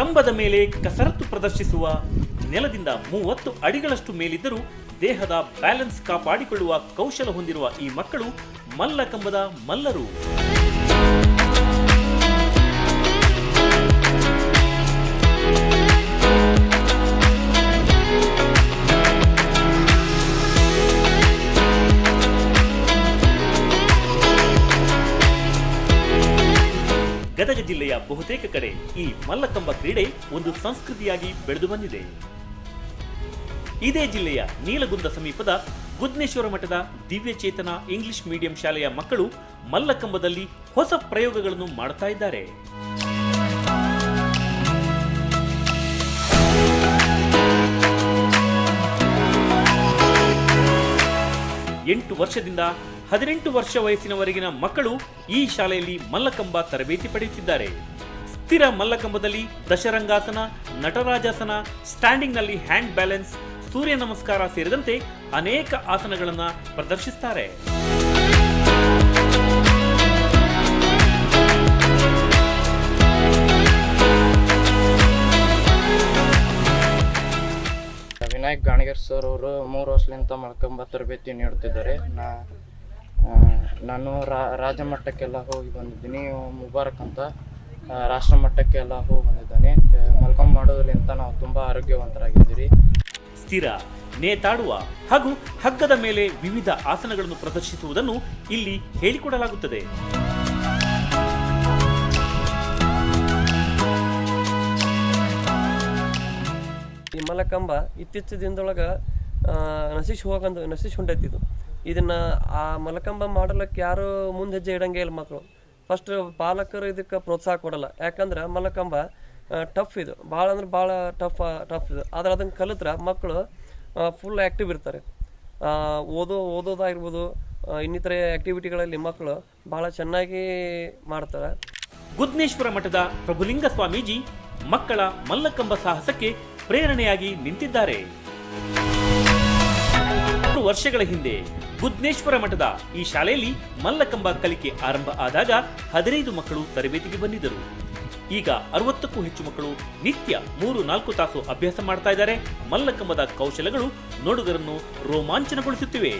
ಕಂಬದ ಮೇಲೆ ಕಸರತ್ತು ಪ್ರದರ್ಶಿಸುವ ನೆಲದಿಂದ ಮೂವತ್ತು ಅಡಿಗಳಷ್ಟು ಮೇಲಿದ್ದರೂ ದೇಹದ ಬ್ಯಾಲೆನ್ಸ್ ಕಾಪಾಡಿಕೊಳ್ಳುವ ಕೌಶಲ ಹೊಂದಿರುವ ಈ ಮಕ್ಕಳು ಮಲ್ಲ ಕಂಬದ ಮಲ್ಲರು. ಗದಗ ಜಿಲ್ಲೆಯ ಬಹುತೇಕ ಕಡೆ ಈ ಮಲ್ಲಕಂಬ ಕ್ರೀಡೆ ಒಂದು ಸಂಸ್ಕೃತಿಯಾಗಿ ಬೆಳೆದು ಬಂದಿದೆ. ಇದೇ ಜಿಲ್ಲೆಯ ನೀಲಗುಂದ ಸಮೀಪದ ಗುದ್ನೇಶ್ವರ ಮಠದ ದಿವ್ಯಚೇತನ ಇಂಗ್ಲಿಷ್ ಮೀಡಿಯಂ ಶಾಲೆಯ ಮಕ್ಕಳು ಮಲ್ಲಕಂಬದಲ್ಲಿ ಹೊಸ ಪ್ರಯೋಗಗಳನ್ನು ಮಾಡ್ತಾ ಇದ್ದಾರೆ. ಎಂಟು ವರ್ಷದಿಂದ ಹದಿನೆಂಟು ವರ್ಷ ವಯಸ್ಸಿನವರೆಗಿನ ಮಕ್ಕಳು ಈ ಶಾಲೆಯಲ್ಲಿ ಮಲ್ಲಕಂಬ ತರಬೇತಿ ಪಡೆಯುತ್ತಿದ್ದಾರೆ. ಸ್ಥಿರ ಮಲ್ಲಕಂಬದಲ್ಲಿ ದಶರಂಗಾಸನ, ನಟರಾಜಾಸನ, ಸ್ಟ್ಯಾಂಡಿಂಗ್ನಲ್ಲಿ ಹ್ಯಾಂಡ್ ಬ್ಯಾಲೆನ್ಸ್, ಸೂರ್ಯ ನಮಸ್ಕಾರ ಸೇರಿದಂತೆ ಅನೇಕ ಆಸನಗಳನ್ನು ಪ್ರದರ್ಶಿಸುತ್ತಾರೆ ವಿನಾಯಕ್ ಗಾಣಿಗರ್ ಸರ್ ಅವರು ಮೂರು ವರ್ಷದಿಂದ ಮಲ್ಕಂಬ ತರಬೇತಿ ನೀಡುತ್ತಿದ್ದಾರೆ. ನಾ ನಾನು ರಾ- ರಾಜ್ಯ ಮಟ್ಟಕ್ಕೆಲ್ಲ ಹೋಗಿ ಬಂದಿದ್ದೀನಿ. ಮುಬಾರಕ್ ಅಂತ ರಾಷ್ಟ್ರ ಮಟ್ಟಕ್ಕೆಲ್ಲ ಹೋಗಿ ಬಂದಿದ್ದಾನೆ. ಮಲ್ಕಂಬ ಮಾಡೋದ್ರಿಂದ ನಾವು ತುಂಬ ಆರೋಗ್ಯವಂತರಾಗಿದ್ದೀರಿ. ಸ್ಥಿರ ನೇತಾಡುವ ಹಾಗೂ ಹಗ್ಗದ ಮೇಲೆ ವಿವಿಧ ಆಸನಗಳನ್ನು ಪ್ರದರ್ಶಿಸುವುದನ್ನು ಇಲ್ಲಿ ಹೇಳಿಕೊಡಲಾಗುತ್ತದೆ. ಈ ಮಲಕಂಬ ಇತ್ತೀಚಿನ ದಿನದೊಳಗೆ ನಶಿಸಿ ಹೋಗಂದು ನಶಿಸಿ ಹೊಂಟೈತಿ ಇದು. ಇದನ್ನ ಆ ಮಲಕಂಬ ಮಾಡಲಕ್ಕೆ ಯಾರು ಮುಂದೆ ಹೆಜ್ಜೆ ಇಡಂಗೇ ಇಲ್ಲ ಮಕ್ಕಳು ಫಸ್ಟ್ ಪಾಲಕರು ಇದಕ್ಕೆ ಪ್ರೋತ್ಸಾಹ ಕೊಡಲ್ಲ. ಯಾಕಂದ್ರೆ ಮಲಕಂಬ ಟಫ್ ಇದು. ಭಾಳ ಅಂದ್ರೆ ಭಾಳ ಟಫ್ ಟಫ್ ಇದು. ಆದ್ರೆ ಅದನ್ನು ಕಲಿತ್ರೆ ಮಕ್ಕಳು ಫುಲ್ ಆ್ಯಕ್ಟಿವ್ ಇರ್ತಾರೆ. ಓದೋ ಓದೋದಾಗಿರ್ಬೋದು ಇನ್ನಿತರ ಆ್ಯಕ್ಟಿವಿಟಿಗಳಲ್ಲಿ ಮಕ್ಕಳು ಭಾಳ ಚೆನ್ನಾಗಿ ಮಾಡ್ತಾರೆ. ಗುದ್ನೇಶ್ವರ ಮಠದ ಪ್ರಭುಲಿಂಗ ಸ್ವಾಮೀಜಿ ಮಕ್ಕಳ ಮಲ್ಲಕಂಬ ಸಾಹಸಕ್ಕೆ ಪ್ರೇರಣೆಯಾಗಿ ನಿಂತಿದ್ದಾರೆ. ವರ್ಷಗಳ ಹಿಂದೆ ಗುದ್ನೇಶ್ವರ ಮಠದ ಈ ಶಾಲೆಯಲ್ಲಿ ಮಲ್ಲಕಂಬ ಕಲಿಕೆ ಆರಂಭ ಆದಾಗ ಹದಿನೈದು ಮಕ್ಕಳು ತರಬೇತಿಗೆ ಬಂದಿದ್ದರು. ಈಗ ಅರವತ್ತಕ್ಕೂ ಹೆಚ್ಚು ಮಕ್ಕಳು ನಿತ್ಯ ಮೂರು ನಾಲ್ಕು ತಾಸು ಅಭ್ಯಾಸ ಮಾಡ್ತಾ ಇದ್ದಾರೆ. ಮಲ್ಲಕಂಬದ ಕೌಶಲಗಳು ನೋಡುಗರನ್ನು ರೋಮಾಂಚನಗೊಳಿಸುತ್ತಿವೆ.